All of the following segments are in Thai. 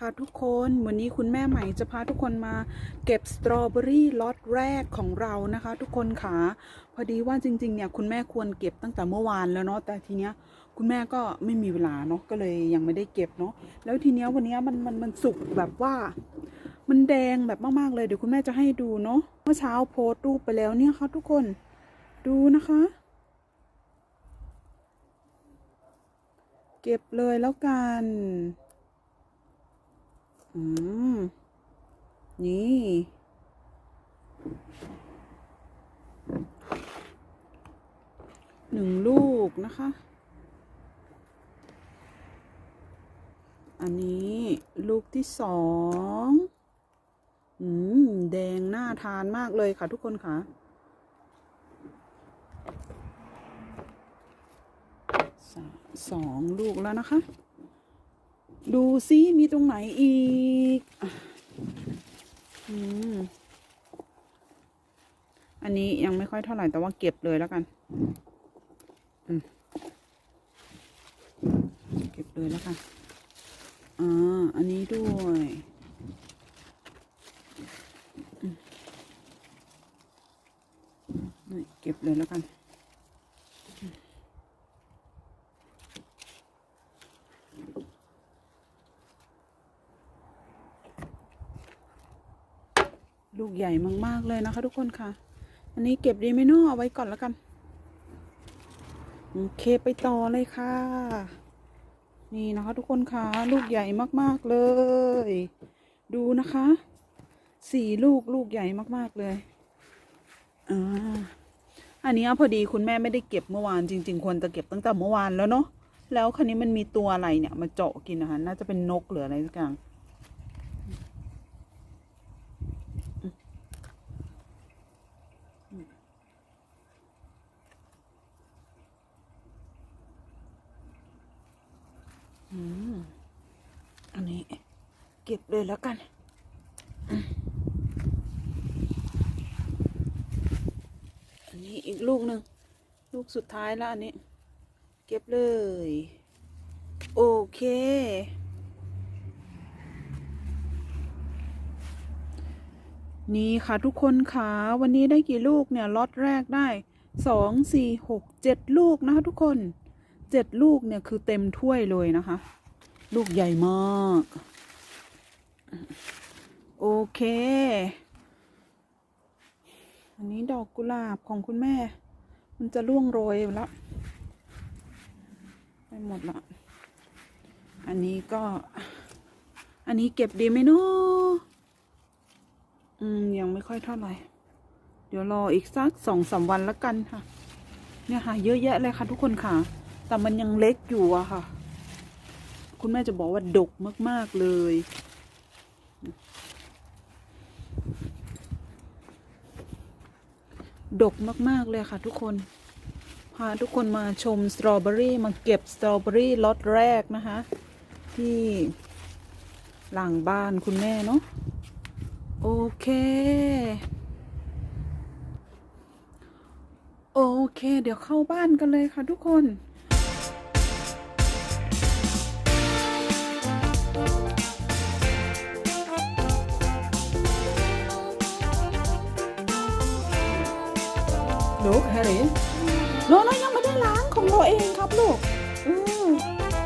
ค่ะทุกคนวันนี้คุณแม่ใหม่จะพาทุกคนมาเก็บสตรอเบอรี่ล็อตแรกของเรานะคะ ทุกคนค่ะพอดีว่าจริงๆเนี่ยคุณแม่ควรเก็บตั้งแต่เมื่อวานแล้วเนาะแต่ทีเนี้ยคุณแม่ก็ไม่มีเวลาเนาะก็เลยยังไม่ได้เก็บเนาะแล้วทีเนี้ยวันนี้มันมันมันสุกแบบว่า มันแดงแบบมากๆเลยเดี๋ยวคุณแม่จะให้ดูเนาะเมื่อเช้าโพสต์รูปไปแล้วเนี่ยค่ะทุกคนดูนะคะ เก็บเลยแล้วกัน อืม นี่ หนึ่งลูกนะคะ อันนี้ลูกที่สองอืม แดงน่าทานมากเลยค่ะทุกคนค่ะสาสองลูกแล้วนะคะ ดูซิมีตรงไหนอีกอืมอันนี้ยังไม่ค่อยเท่าไหร่แต่ว่าเก็บเลยแล้วกันอืมเก็บเลยแล้วกัน อ่า อันนี้ด้วยเก็บเลยแล้วกัน ลูกใหญ่มาก ๆ เลยนะคะ ทุกคนค่ะ อันนี้เก็บดีไหมเนาะเอาไว้ก่อนแล้วกัน โอเคไปต่อเลยค่ะ นี่นะคะ ทุกคนค่ะ ลูกใหญ่มาก ๆ เลย ดูนะคะ สี่ลูกลูกใหญ่มาก ๆ เลย อ่า อันนี้พอดีคุณแม่ไม่ได้เก็บเมื่อวานจริง ๆ ควรจะเก็บตั้งแต่เมื่อวานแล้วเนาะ แล้วคันนี้มันมีตัวอะไรเนี่ย มาเจาะกินนะคะ น่าจะเป็นนกหรืออะไรสักอย่าง อืม อันนี้ เก็บเลยแล้วกันอันนี้อีกลูกหนึ่งลูกสุดท้ายแล้วอันนี้ เก็บเลย โอเค นี่ค่ะทุกคนค่ะวันนี้ได้กี่ลูกเนี่ยล็อตแรกได้สองสี่หกเจ็ดลูกนะคะทุกคนเจ็ดลูกเนี่ยคือเต็มถ้วยเลยนะคะ ลูกใหญ่มาก โอเค อันนี้ดอกกุหลาบของคุณแม่ มันจะร่วงโรยแล้วไปหมดละอันนี้ก็ อันนี้เก็บดีไหมเนาะอืม ยังไม่ค่อยเท่าไหร่ เดี๋ยวรออีกสักสองสามวันแล้วกันค่ะ เนี่ยค่ะ เยอะแยะเลยค่ะทุกคนค่ะ แต่มันยังเล็กอยู่อะค่ะ คุณแม่จะบอกว่าดกมากๆเลย ดกมาก ๆ เลยค่ะทุกคน พาทุกคนมาชมสตรอเบอรี่มาเก็บสตรอเบอรี่ล็อตแรกนะคะ ที่หลังบ้านคุณแม่เนาะโอเค โอเค เดี๋ยวเข้าบ้านกันเลยค่ะทุกคน ลูกแฮร์รี่โนยังไม่ได้ล้างของเราเองครับลูกเออ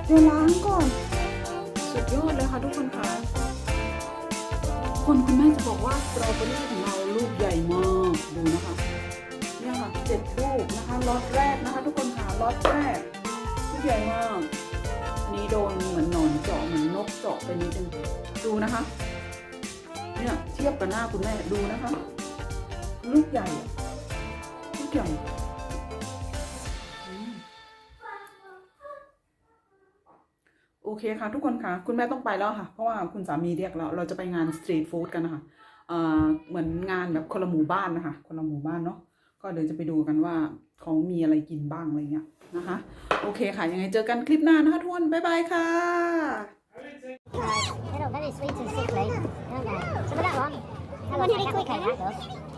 เดี๋ยวล้างก่อน สุดยอดเลยค่ะทุกคนค่ะ คนคุณแม่จะบอกว่าสตรอเบอรี่ของเราลูกใหญ่มากดูนะคะ เนี่ยค่ะเจ็ดลูกนะคะล็อตแรกนะคะทุกคนค่ะล็อตแรกลูกใหญ่มากอันนี้โดนเหมือนหนอนเจาะเหมือนนกเจาะไปนิดนึงดูนะคะ เนี่ยเทียบกับหน้าคุณแม่ดูนะคะ ลูกใหญ่ อะลูกใหญ่อืมโอเคค่ะ ทุกคนค่ะ คุณแม่ต้องไปแล้วค่ะ เพราะว่าคุณสามีเรียกเรา เราจะไปงานสตรีทฟู้ดกันนะคะเอ่อเหมือนงานแบบคนละหมู่บ้านนะคะ คนละหมู่บ้านเนาะ ก็เดี๋ยวจะไปดูกันว่าเขามีอะไรกินบ้างอะไรเงี้ยนะคะ โอเคค่ะ ยังไงเจอกันคลิปหน้านะคะทุกคน บ๊ายบายค่ะ They're all very sweet and sickly, aren't they? Some of that one. That one's really quick, that does.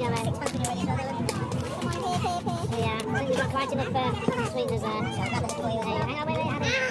Right in the. Sweeteners the. Hang on, wait, wait, hang on.